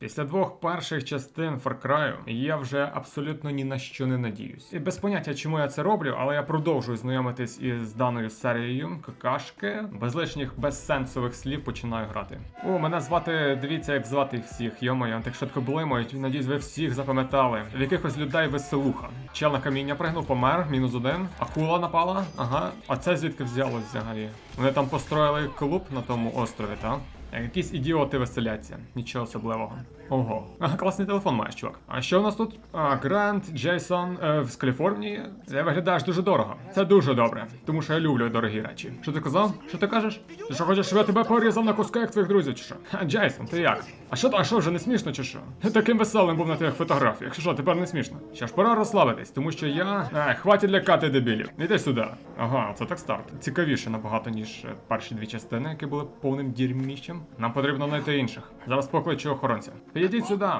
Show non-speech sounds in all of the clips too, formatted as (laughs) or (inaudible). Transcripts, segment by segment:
Після двох перших частин Far Cry я вже абсолютно ні на що не надіюсь. І без поняття, чому я це роблю, але я продовжую знайомитись із даною серією какашки. Без лишніх безсенсових слів починаю грати. О, мене звати, дивіться, як звати всіх. Йомаю, так швидко блимають. Надіюсь, ви всіх запам'ятали. В якихось людей веселуха. Чел на каміння пригнув, помер, мінус один. Акула напала. Ага. А це звідки взялось взагалі? Вони там построїли клуб на тому острові, так? Якісь ідіоти веселяться, нічого особливого. Ого. А, класний телефон маєш, чувак. А що у нас тут? А, Грант, Джейсон е, з Каліфорнії. Ти виглядаєш дуже дорого. Це дуже добре, тому що я люблю дорогі речі. Що ти казав? Що ти кажеш? Ти що хочеш, щоб я тебе порізав на куски, як твоїх друзів, чи що? Ха, Джейсон, ти як? А що, а що вже не смішно, чи що? Таким веселим був на тих фотографіях. Що, тепер не смішно? Що ж, пора розслабитись, тому що я. Е, хватить лякати дебілів. Іди сюди. Ага, це так старт. Цікавіше набагато, ніж е, перші дві частини, які були повним дірміщем. Нам потрібно знайти інших. Зараз покличу охоронця. Підійдіть сюди.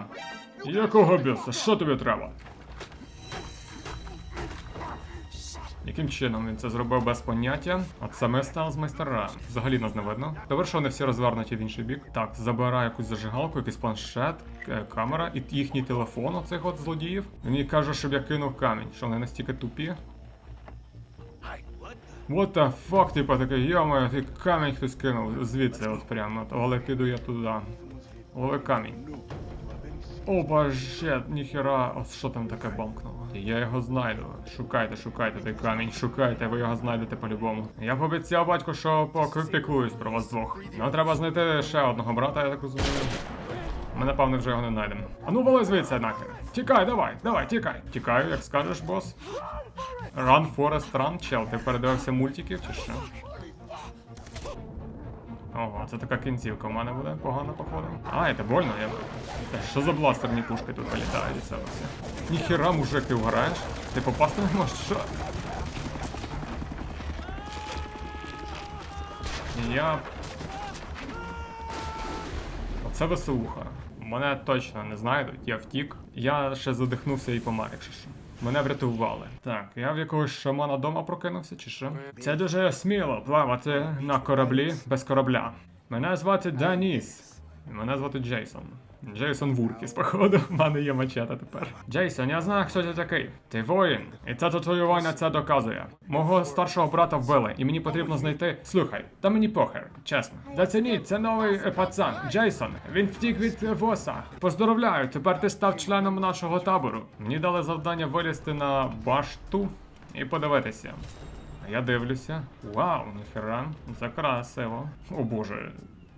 Якого біса? Що тобі треба? Яким чином він це зробив без поняття? От саме став з майстера. Взагалі нас не видно. Добре, що вони всі розвернуті в інший бік. Так, забираю якусь зажигалку, якийсь планшет, камера і їхній телефон оцих от злодіїв. Він каже, щоб я кинув камінь. Що вони настільки тупі? What the fuck, типа такий, йомо, ти камінь хтось кинув звідси, от прямо. Але піду я туди. Але камінь. О, боже, ніхера, от що там таке бамкнуло? Я його знайду. Шукайте, шукайте той камінь, шукайте, ви його знайдете по-любому. Я пообіцяв батьку, що попіклуюсь про вас двох. Нам треба знайти ще одного брата, я так розумію. Ми напевне вже його не знайдемо. А ну вали звідси нахер. Тікай, давай, давай, тікай. Тікаю, як скажеш, бос. Run, Forest, Run, чел, ти передивився мультиків чи що? Ого, це така кінцівка в мене буде погано походу. А, це больно, я. Що за бластерні пушки тут вилітають і це все? Ніхіра, мужик, ти вгораєш? Ти попасти не можеш, що? Я. Оце веселуха. Мене точно не знайдуть, я втік. Я ще задихнувся і помер, якщо що. Мене врятували. Так, я в якогось шамана дома прокинувся, чи що? Це дуже сміло плавати на кораблі без корабля. Мене звати Даніс. Мене звати Джейсон. Джейсон Вуркіс, походу, в мене є мачета тепер. Джейсон, я знаю, хто ти такий. Ти воїн, і це татуювання це доказує. Мого старшого брата вбили, і мені потрібно знайти. Слухай, та мені похер, чесно. Зацініть, це новий пацан, Джейсон. Він втік від воса. Поздоровляю, тепер ти став членом нашого табору. Мені дали завдання вилізти на башту і подивитися. Я дивлюся. Вау, ніхера, це красиво. О боже.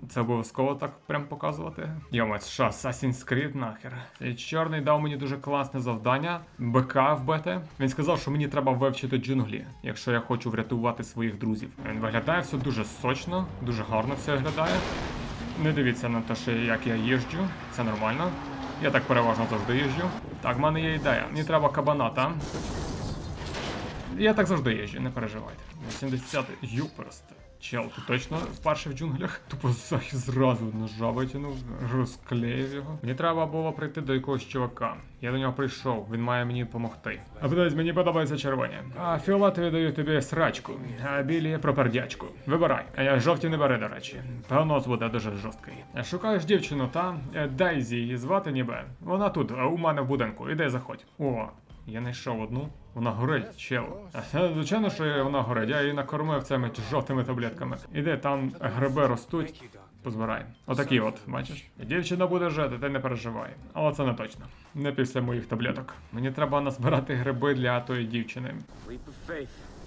Це обов'язково так прям показувати. Йома, що, Assassin's Creed нахер. Цей чорний дав мені дуже класне завдання. БК вбити. Він сказав, що мені треба вивчити джунглі, якщо я хочу врятувати своїх друзів. Він виглядає все дуже сочно, дуже гарно все виглядає. Не дивіться на те, що як я їжджу, це нормально. Я так переважно завжди їжджу. Так, в мене є ідея. Мені треба кабана там. Я так завжди їжджу, не переживайте. 80 юперсте. Чел, ти точно вперше в джунглях? (laughs) Тупо зразу ножа витягнув, розклеїв його. Мені треба було прийти до якогось чувака. Я до нього прийшов, він має мені допомогти. А подивись, мені подобається червоні. А фіолетові даю тобі срачку, а білі пропердячку. Вибирай. А я жовті не бери, до речі. Погнос буде дуже жорсткий. Шукаєш дівчину, та Е, Дейзі її звати ніби. Вона тут, у мене в будинку. Іди заходь. О, я знайшов одну. Вона горить, чел. Звичайно, що вона горить. Я її накормив цими жовтими таблетками. Іди, там гриби ростуть. Позбирай. Отакі от, бачиш? Дівчина буде жити, ти не переживай. Але це не точно. Не після моїх таблеток. Мені треба назбирати гриби для тої дівчини.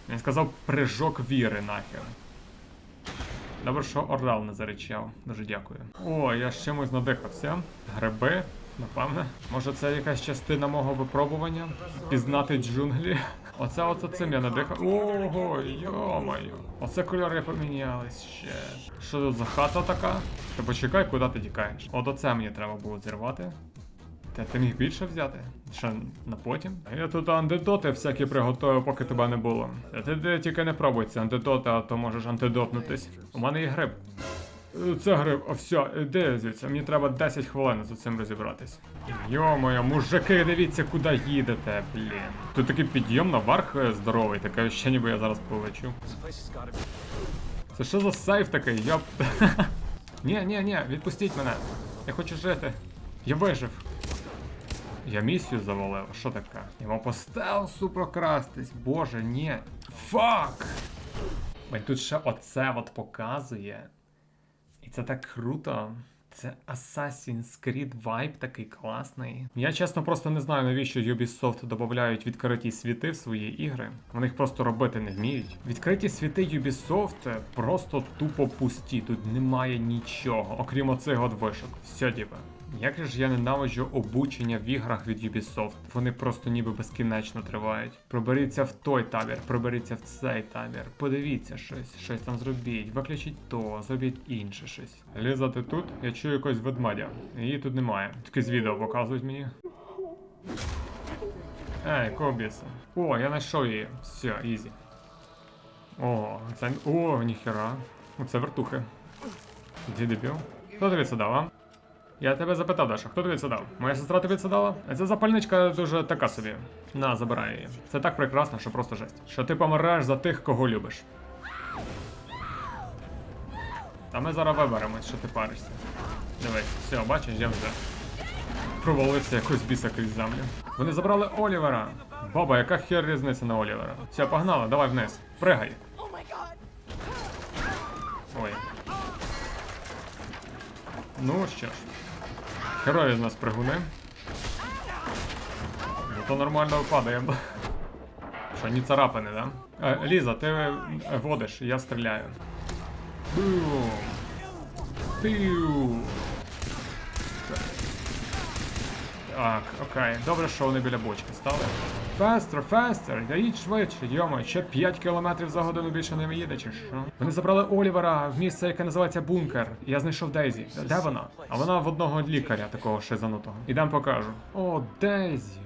Він сказав прыжок віри нахер. Добре, що Орел не заричав. Дуже дякую. О, я з чимось надихався. Гриби, напевне. Може це якась частина мого випробування? Пізнати джунглі. Оце оце цим я надихав. Ого, йо-моє. Оце кольори помінялись ще. Що тут за хата така? Та почекай, куди ти тікаєш. От оце мені треба було зірвати. Та ти міг більше взяти? Ще на потім? Я тут антидоти всякі приготую, поки тебе не було. Та ти тільки не пробуй ці антидоти, а то можеш антидотнутись. У мене є гриб. Це гриб, а все, іди звідси, мені треба 10 хвилин з цим розібратись. Йо-моє, мужики, дивіться, куди їдете, блін. Тут такий підйом наверх е, здоровий, таке ще ніби я зараз полечу. Це що за сейф такий? Йоп. (laughs) Ні, ні, ні, відпустіть мене. Я хочу жити. Я вижив. Я місію завалив. Що таке? Я мав по стелсу прокрастись. Боже, ні. Фак! Ой, тут ще оце от показує. І це так круто. Це Assassin's Creed Vibe такий класний. Я чесно просто не знаю, навіщо Ubisoft додають відкриті світи в свої ігри. Вони їх просто робити не вміють. Відкриті світи Ubisoft просто тупо пусті. Тут немає нічого, окрім оцих от вишок. Все діба. Як же ж я ненавиджу обучення в іграх від Ubisoft. Вони просто ніби безкінечно тривають. Проберіться в той табір, проберіться в цей табір. Подивіться щось, щось там зробіть, виключіть то, зробіть інше щось. Ліза, ти тут? Я чую якось ведмедя. Її тут немає. Тільки з відео показують мені. Ей, кого біса? О, я знайшов її. Все, ізі. О, це. О, ніхера. Оце вертухи. Іди дебіл. Хто тобі це дав, а? Я тебе запитав, Даша, хто тобі це дав? Моя сестра тобі це дала? Ця запальничка дуже така собі. На, забирай її. Це так прекрасно, що просто жесть. Що ти помираєш за тих, кого любиш. Та ми зараз виберемось, що ти паришся. Дивись, все, бачиш, я вже провалився якось біса крізь землю. Вони забрали Олівера. Баба, яка хер різниця на Олівера? Все, погнали, давай вниз. Пригай. Ой. Ну що ж. Герої з нас пригуни. То нормально падаємо. Що, ні царапини, да? Е, Ліза, ти е, водиш, я стріляю. Бум. Піу. Так, окей. Добре, що вони біля бочки стали. Фестер, фестер, я їдь швидше, йомо, ще 5 кілометрів за годину більше не їде, чи що? Вони забрали Олівера в місце, яке називається бункер. Я знайшов Дейзі. Де вона? А вона в одного лікаря, такого шизанутого. Ідем покажу. О, Дейзі.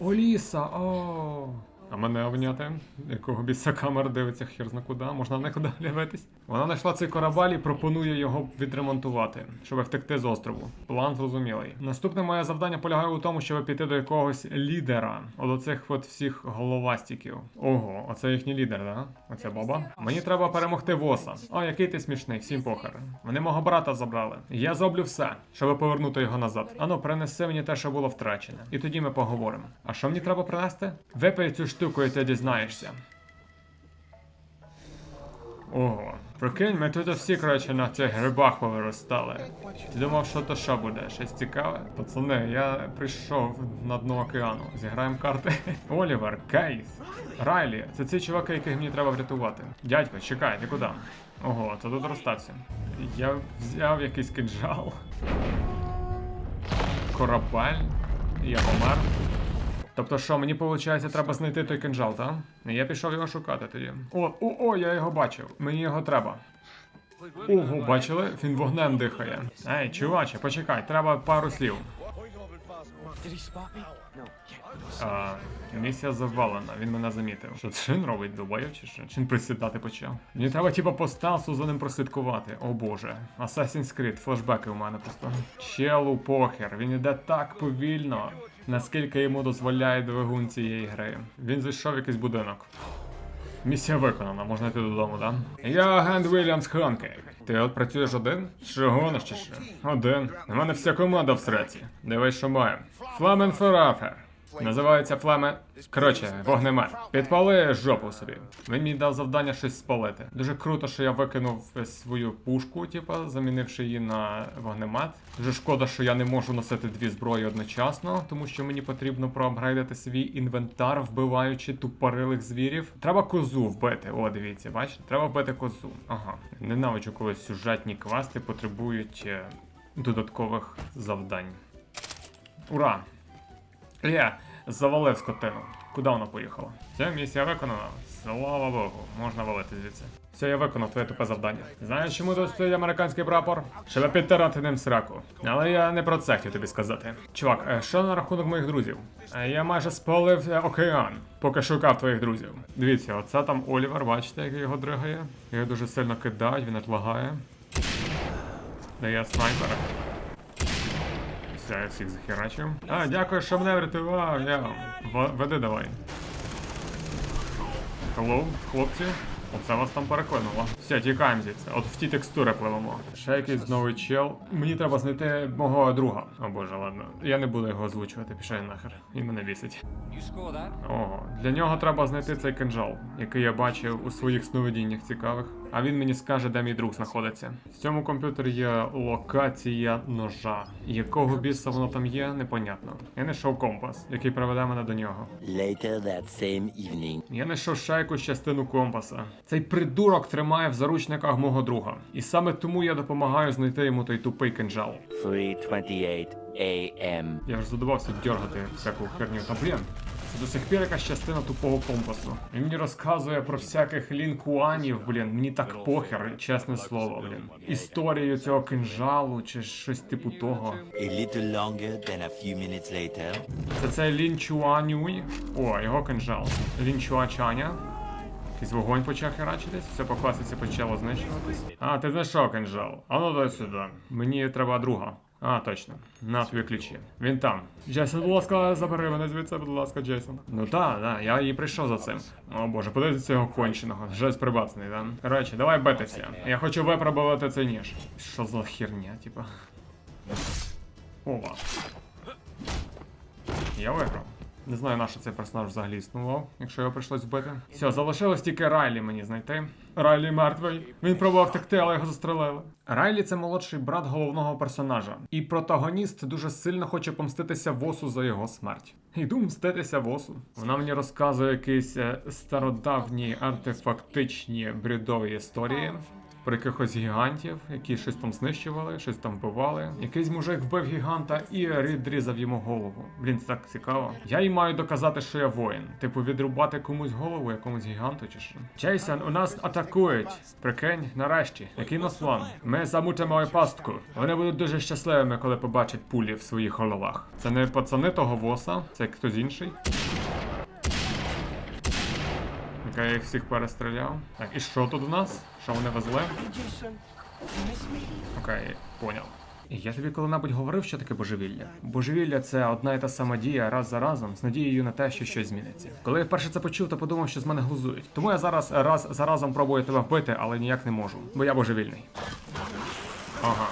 Оліса, о. А мене обняти? Якого біса камера дивиться хер зна куди, можна не куди дивитись. Вона знайшла цей корабель і пропонує його відремонтувати, щоб втекти з острову. План зрозумілий. Наступне моє завдання полягає у тому, щоб піти до якогось лідера. От оцих от всіх головастиків. Ого, оце їхній лідер, да? Оця баба. Мені треба перемогти воса. О, який ти смішний, всім похер. Вони мого брата забрали. Я зроблю все, щоб повернути його назад. Ану, принеси мені те, що було втрачене. І тоді ми поговоримо. А що мені треба принести? Випий цю штуку, і ти дізнаєшся. Ого, прикинь, ми тут всі, коротше, на цих грибах повиростали. Ти думав, що то що буде? Щось цікаве? Пацани, я прийшов на дно океану. Зіграємо карти. (laughs) Олівер, Кейс, Райлі. Це ці чуваки, яких мені треба врятувати. Дядько, чекай, ти куди? Ого, то тут розстався. Я взяв якийсь кинджал. Корабель. Я помер. Тобто що, мені виходить, треба знайти той кинжал, так? Я пішов його шукати тоді. О, о, о, я його бачив. Мені його треба. Ого, бачили? Він вогнем дихає. Ей, чуваче, почекай, треба пару слів. А, місія завалена, він мене замітив. Що це він робить долбоєв чи що? Чи він присідати почав? Мені треба типа по стелсу за ним прослідкувати. О боже. Assassin's Creed, флешбеки у мене просто. Челу похер, він іде так повільно, наскільки йому дозволяє двигун цієї гри. Він зайшов в якийсь будинок. Місія виконана, можна йти додому, да? Я агент Вільямс Ханкейк. Ти от працюєш один? Чого гониш ще? Один. У мене вся команда в среці. Дивись, що маю. Фламен Ферафер. Називається фламе. Коротше, вогнемет. Підпали жопу собі. Він мені дав завдання щось спалити. Дуже круто, що я викинув свою пушку, типа, замінивши її на вогнемет. Дуже шкода, що я не можу носити дві зброї одночасно, тому що мені потрібно проапгрейдити свій інвентар, вбиваючи тупорилих звірів. Треба козу вбити. О, дивіться, бачите? Треба вбити козу. Ага. Ненавиджу, коли сюжетні квести потребують е, додаткових завдань. Ура! Я завалив скотину. Куди вона поїхала? Ця місія виконана. Слава Богу, можна валити звідси. Все, я виконав твоє тупе завдання. Знаєш, чому тут стоїть американський прапор? Щоб підтирати ним сраку. Але я не про це хотів тобі сказати. Чувак, е, що на рахунок моїх друзів? Е, Я майже спалив е, океан, поки шукав твоїх друзів. Дивіться, оце там Олівер, бачите, як його дригає. Його дуже сильно кидають, він аж лагає. Де я снайпер. Все, я всіх захерачив. А, дякую, що мене врятував. Я... Веди давай. Hello, хлопці. Оце вас там переклинуло. Все, тікаємо звідси. От в ті текстури пливемо. Ще якийсь новий чел. Мені треба знайти мого друга. О боже, ладно. Я не буду його озвучувати, він нахер. Він мене бісить. Ого, для нього треба знайти цей кинжал, який я бачив у своїх сновидіннях цікавих. А він мені скаже, де мій друг знаходиться. В цьому комп'ютері є локація ножа. Якого біса воно там є, непонятно. Я знайшов компас, який приведе мене до нього. Later that same evening, Я знайшов якусь частину компаса. Цей придурок тримає в заручниках мого друга. І саме тому я допомагаю знайти йому той тупий кинжал. 3:28 a.m. Я ж задавався дергати всяку херню. Та блін, це до сих пір якась частина тупого компасу. Він мені розказує про всяких лінкуанів, блін. Мені так похер, чесне слово, блін. Історію цього кинжалу чи щось типу того. A little longer than a few minutes later, Це цей Лін Чуанюй. О, його кинжал. Лін Чуачаня. Якийсь вогонь почав херачитись, все по класиці почало знищуватись. А, ти знайшов кинжал. А ну дай сюди. Мені треба друга. А, точно. На тобі ключі. Він там. Джейсон, будь ласка, забери мене звідси, будь ласка, Джейсон. Ну так, да, я і прийшов за цим. О боже, подивіться цього конченого. Жесть прибацаний, да? Коротше, давай битися. Я хочу випробувати цей ніж. Що за херня, типа? Ова. Я виграв. Не знаю, на що цей персонаж взагалі існував, якщо його прийшлось вбити. Все, залишилось тільки Райлі мені знайти. Райлі мертвий. Він пробував втекти, але його застрелили. Райлі це молодший брат головного персонажа. І протагоніст дуже сильно хоче помститися Восу за його смерть. Йду мститися Восу. Вона мені розказує якісь е, стародавні артефактичні брідові історії про якихось гігантів, які щось там знищували, щось там вбивали. Якийсь мужик вбив гіганта і відрізав йому голову. Блін, це так цікаво. Я їй маю доказати, що я воїн. Типу, відрубати комусь голову, якомусь гіганту чи що. Джейсон, у нас атакують. Прикинь, нарешті. Який нас план? Ми замутимо пастку. Вони будуть дуже щасливими, коли побачать пулі в своїх головах. Це не пацани того воса, це хтось інший. Окей, я їх всіх перестріляв. Так, і що тут у нас? Що вони везли? Окей, поняв. Я тобі коли-небудь говорив, що таке божевілля? Божевілля це одна і та сама дія раз за разом з надією на те, що щось зміниться. Коли я вперше це почув, то подумав, що з мене глузують. Тому я зараз раз за разом пробую тебе вбити, але ніяк не можу, бо я божевільний. Ага.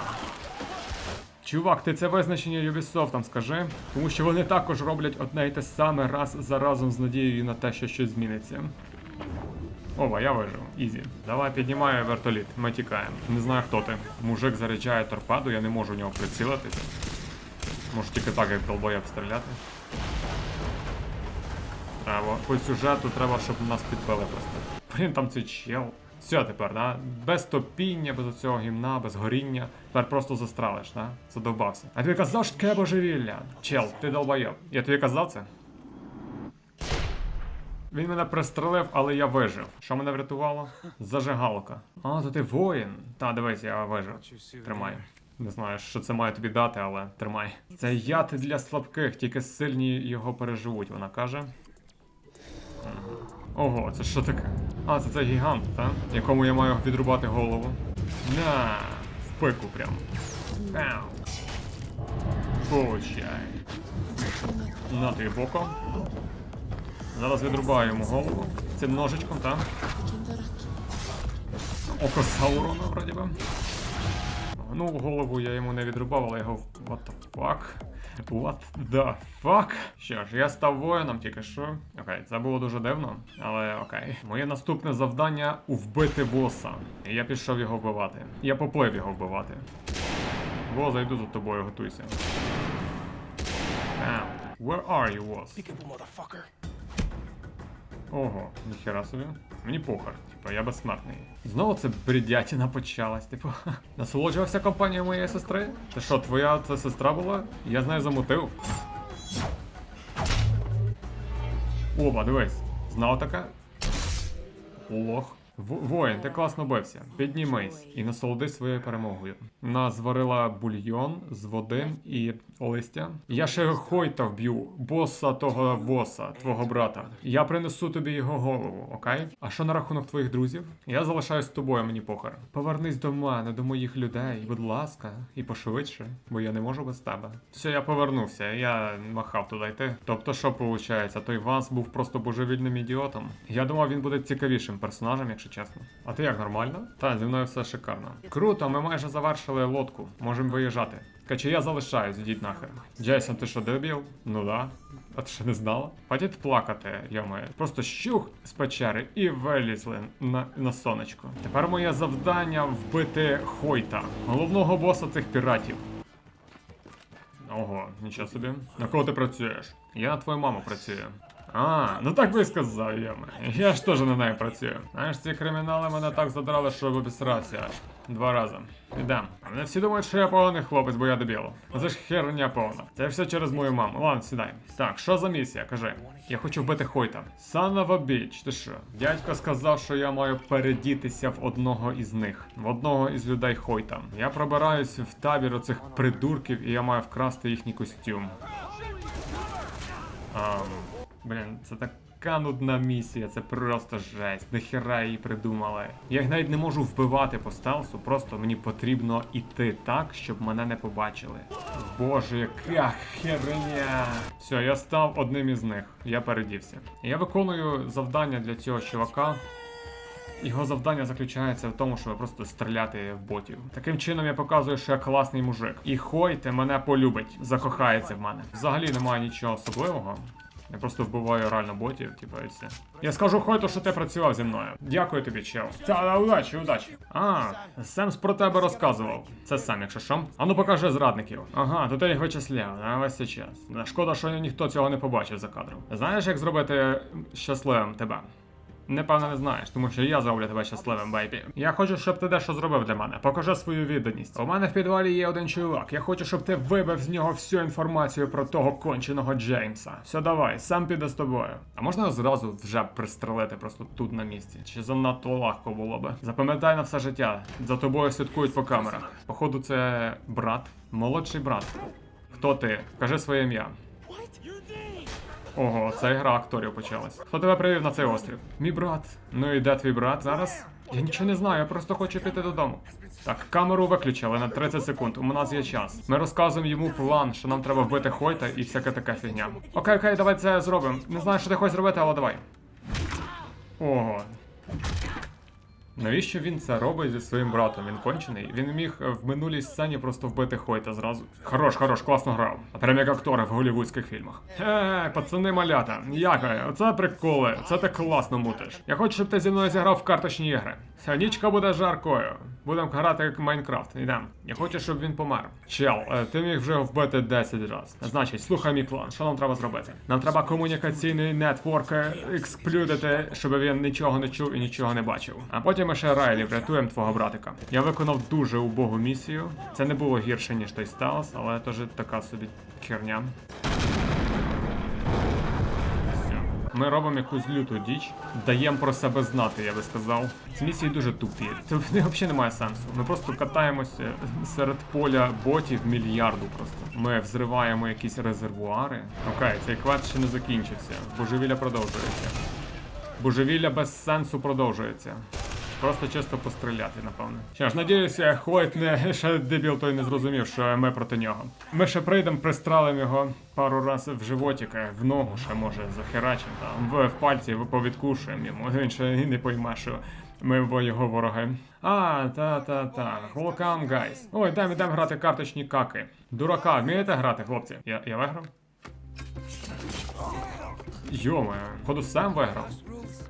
Чувак, ти це визначення Ubisoft скажи, тому що вони також роблять одне і те саме раз за разом з надією на те, що щось зміниться. Ова, я вижив. Ізі. Давай піднімаю вертоліт. Ми тікаємо. Не знаю хто ти. Мужик заряджає торпеду, я не можу в нього прицілитися. Можу тільки так, як долбоєб стріляти. Треба. По сюжету треба, щоб нас підбили просто. Блін, там цей чел. Все тепер, да? Без топіння, без оцього гімна, без горіння. Тепер просто застралиш, да? Задовбався. А тобі казав, що таке божевілля. Чел, ти долбойоб. Я тобі казав це? Він мене пристрелив, але я вижив. Що мене врятувало? Зажигалка. А, то ти воїн. Та, дивись, я вижив. Тримай. Не знаю, що це має тобі дати, але тримай. Це яд для слабких, тільки сильні його переживуть, вона каже. Ого, це що таке? А, це цей гігант, так? Якому я маю відрубати голову. На, в пику прям. Пау. Получай. На тобі боко. Зараз відрубаю йому голову. Цим ножичком, так? Око Саурона, вроді би. Ну, голову я йому не відрубав, але його. What the fuck? What the fuck? Що ж, я став воїном тільки що. Окей, це було дуже дивно, але окей. Моє наступне завдання вбити боса. І я пішов його вбивати. Я поплив його вбивати. Во, зайду за тобою, готуйся. Now, where are you, boss? Ого, ніхера собі. Мені похер, типа я безсмертний. Знову це бредятіна почалась, типу. (laughs) Насолоджувався компанією моєї сестри? Ти що, твоя це сестра була? Я з нею замутив. Оба, дивись. Знав таке? Лох. Воїн, ти класно бився. Піднімись і насолодись своєю перемогою. Вона зварила бульйон з води і листя. Я ще Хойта вб'ю, боса того боса, твого брата. Я принесу тобі його голову, окей? А що на рахунок твоїх друзів? Я залишаюсь з тобою, мені похер. Повернись до мене, до моїх людей, будь ласка, і пошвидше, бо я не можу без тебе. Все, я повернувся, я махав туди йти. Тобто, що виходить, той Ванс був просто божевільним ідіотом. Я думав, він буде цікавішим персонажем, якщо чесно. А ти як нормально? Та, зі мною все шикарно. Круто, ми майже завершили лодку. Можемо виїжджати. Каче, я залишаюсь, ідіть нахер. Джейсон, ти що, дебіл? Ну да. А ти що не знала? Хватить плакати, йоме. Просто щух з печери і вилізли на, на сонечко. Тепер моє завдання вбити Хойта, головного боса цих піратів. Ого, нічого собі. На кого ти працюєш? Я на твою маму працюю. А, ну так би і сказав, яме. Я ж теж на неї працюю. Знаєш, ці кримінали мене так задрали, що обісрався аж. Два рази. Ідем. Мене всі думають, що я поганий хлопець, бо я дебіл. Це ж херня повна. Це все через мою маму. Ладно, сідай. Так, що за місія? Кажи. Я хочу вбити Хойта. A bitch, ти що? Дядько сказав, що я маю передітися в одного із них, в одного із людей Хойта. Я пробираюсь в табір оцих придурків, і я маю вкрасти їхній костюм. Ам, блін, це така нудна місія, це просто жесть. Нахіра її придумали. Я навіть не можу вбивати по стелсу, просто мені потрібно іти так, щоб мене не побачили. Боже, яка херня. Все, я став одним із них. Я передівся. Я виконую завдання для цього чувака. Його завдання заключається в тому, щоб просто стріляти в ботів. Таким чином я показую, що я класний мужик. І Хойте мене полюбить, закохається в мене. Взагалі немає нічого особливого. Я просто вбиваю реально ботів, типу, і все. Я скажу Хойту, що ти працював зі мною. Дякую тобі, чел. Та удачі, удачі. А, Семс про тебе розказував. Це сам, якщо що. А ну покажи зрадників. Ага, то ти їх вичисляв, на весь цей час. Шкода, що ніхто цього не побачив за кадром. Знаєш, як зробити щасливим тебе? Непевно не знаєш, тому що я зроблю тебе щасливим, бейбі. Я хочу, щоб ти дещо зробив для мене. Покажи свою відданість. У мене в підвалі є один чувак. Я хочу, щоб ти вибив з нього всю інформацію про того конченого Джеймса. Все, давай, сам піде з тобою. А можна зразу вже пристрелити просто тут на місці? Чи занадто легко було би? Запам'ятай на все життя. За тобою слідкують по камерах. Походу, це брат, молодший брат. Хто ти? Кажи своє ім'я. Ого, це гра акторів почалась. Хто тебе привів на цей острів? Мій брат. Ну і де твій брат зараз? Я нічого не знаю, я просто хочу піти додому. Так, камеру виключили на 30 секунд. У нас є час. Ми розказуємо йому план, що нам треба вбити Хойта і всяка така фігня. Окей, окей, давай це зробимо. Не знаю, що ти хочеш зробити, але давай. Ого. Навіщо він це робить зі своїм братом? Він кончений. Він міг е, в минулій сцені просто вбити Хойта зразу. Хорош, хорош, класно грав. А прям як актори в голівудських фільмах. Е, пацани малята, як ви? Оце приколи, це ти класно мутиш. Я хочу, щоб ти зі мною зіграв в карточні ігри. Ця нічка буде жаркою. Будемо грати як Майнкрафт. Ідем. Я хочу, щоб він помер. Чел, е, ти міг вже вбити 10 разів. Значить, слухай мій план. Що нам треба зробити? Нам треба комунікаційний нетворк е, експлюдити, щоб він нічого не чув і нічого не бачив. А потім ми ще Райлі врятуємо твого братика. Я виконав дуже убогу місію. Це не було гірше, ніж той Стелс, але теж така собі херня. Все. Ми робимо якусь люту діч, даємо про себе знати, я би сказав. Ці місії дуже тупі. Це взагалі немає сенсу. Ми просто катаємося серед поля ботів мільярду просто. Ми взриваємо якісь резервуари. Окей, цей квест ще не закінчився. Божевілля продовжується. Божевілля без сенсу продовжується. Просто чисто постріляти, напевно. Що ж, надіюся, Хойт не ще дебіл той не зрозумів, що ми проти нього. Ми ще прийдемо, пристрелимо його пару разів в животика, в ногу ще може захерачимо там, в, в пальці повідкушуємо йому. Він ще і не пойме, що ми його вороги. А, та-та-та. Welcome, guys. Ой, дай ідемо грати карточні каки. Дурака, вмієте грати, хлопці? Я, я виграв? Йоме, ходу сам виграв.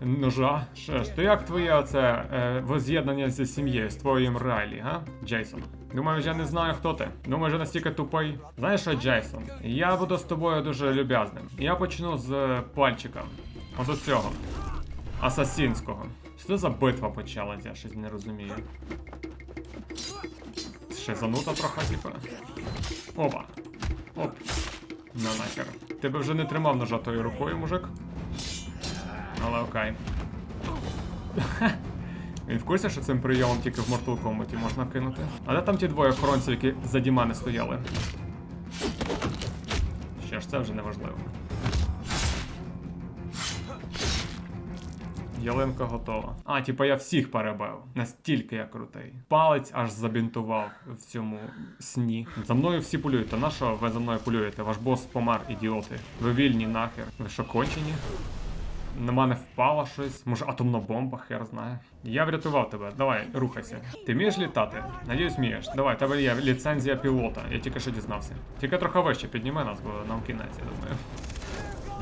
Ножа. Ж, то як твоє оце е, воз'єднання зі сім'єю, з твоїм Райлі, га? Джейсон. Думаю, я не знаю, хто ти. Думаю, я настільки тупий. Знаєш що, Джейсон? Я буду з тобою дуже люб'язним. Я почну з е, пальчика. З цього. Асасінського. Що це за битва почалась, я щось не розумію. Ще занута трохи, типа. Опа. Оп. На нахер. Ти би вже не тримав ножа тою рукою, мужик. Але окей. (laughs) Він в курсі, що цим прийомом тільки в Mortal Kombat можна кинути. А де там ті двоє охоронців, які заді мене стояли? Що ж, це вже не важливо. Ялинка готова. А, типа я всіх перебив. Настільки я крутий. Палець аж забінтував в цьому сні. За мною всі полюють. Та на що ви за мною полюєте? Ваш бос помер, ідіоти. Ви вільні нахер. Ви що кончені? На мене впало щось. Може атомна бомба, хер знає. Я врятував тебе. Давай, рухайся. Ти вмієш літати? Надіюсь, вмієш. Давай, тебе є ліцензія пілота. Я тільки що дізнався. Тільки трохи вище підніми нас, бо нам кінець, я думаю.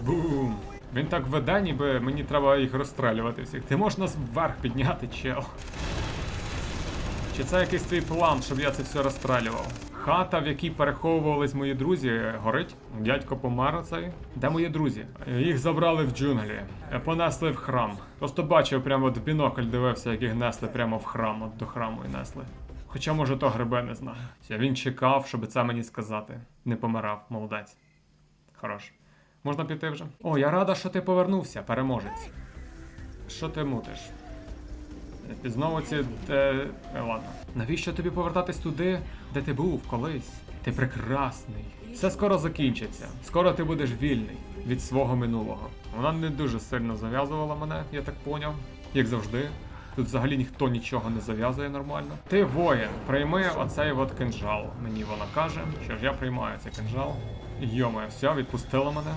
Бум! Він так веде, ніби мені треба їх розстрелювати всіх. Ти можеш нас вверх підняти, чел. Чи це якийсь твій план, щоб я це все розстрелював? Хата, в якій переховувались мої друзі, горить. Дядько помер цей. Де мої друзі? Їх забрали в джунглі, понесли в храм. Просто бачив прямо от в бінокль дивився, як їх несли прямо в храм, от до храму і несли. Хоча, може, то грибе не знаю. Він чекав, щоб це мені сказати. Не помирав, молодець. Хорош. Можна піти вже? О, я рада, що ти повернувся, переможець. Що ти мутиш? Ти знову ці. Е, е, ладно. Навіщо тобі повертатись туди, де ти був колись? Ти прекрасний. Все скоро закінчиться. Скоро ти будеш вільний від свого минулого. Вона не дуже сильно зав'язувала мене, я так поняв. Як завжди. Тут взагалі ніхто нічого не зав'язує нормально. Ти воїн, прийми оцей от кинжал. Мені вона каже, що ж я приймаю цей кинжал. Йоме, все, відпустила мене.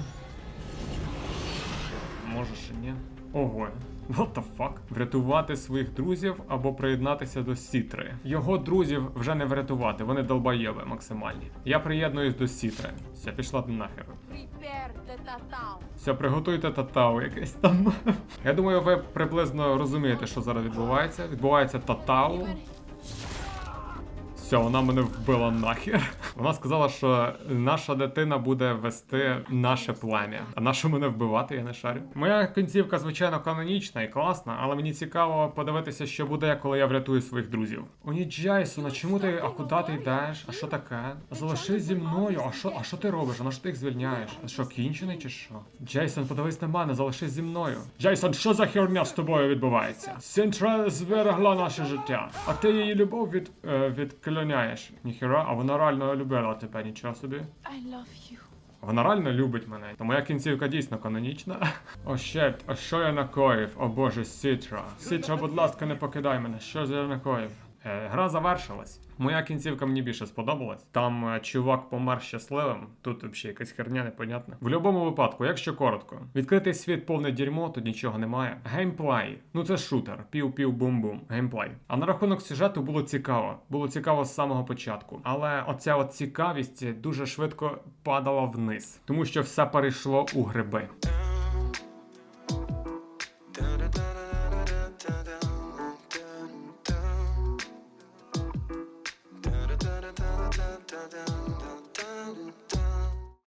Може ще ні. Ого. What the fuck? Врятувати своїх друзів або приєднатися до Сітри. Його друзів вже не врятувати, вони долбойоби максимальні. Я приєднуюсь до Сітри. Все, пішла ти нахер. Все, приготуйте татау якесь там. Я думаю, ви приблизно розумієте, що зараз відбувається. Відбувається татау. Все, вона мене вбила нахер. (laughs) Вона сказала, що наша дитина буде вести наше плем'я. А на що мене вбивати, я не шарю. Моя кінцівка, звичайно, канонічна і класна, але мені цікаво подивитися, що буде, коли я врятую своїх друзів. О, ні, Джейсон, а чому ти, а куди ти йдеш? А що таке? Залишись зі мною. А що, а що ти робиш? А на що ти їх звільняєш? А що, кінчений чи що? Джейсон, подивись на мене, залишись зі мною. Джейсон, що за херня з тобою відбувається? Сінтра зберегла наше життя, а ти її любов від, е, відкляняєш. Ніхера, а вона реально любила тебе, нічого собі. I love you. Вона реально любить мене. То моя кінцівка дійсно канонічна. (laughs) О, щет, а що я накоїв? О боже, Сітра. Сітра, будь ласка, не покидай мене. Що ж я накоїв? Е, гра завершилась. Моя кінцівка мені більше сподобалась. Там е, чувак помер щасливим. Тут взагалі якась херня непонятна. В будь-якому випадку, якщо коротко, відкритий світ повне дерьмо, тут нічого немає. Геймплей. Ну це шутер. Пів-пів бум-бум. Геймплей. А на рахунок сюжету було цікаво. Було цікаво з самого початку. Але оця от цікавість дуже швидко падала вниз, тому що все перейшло у гриби.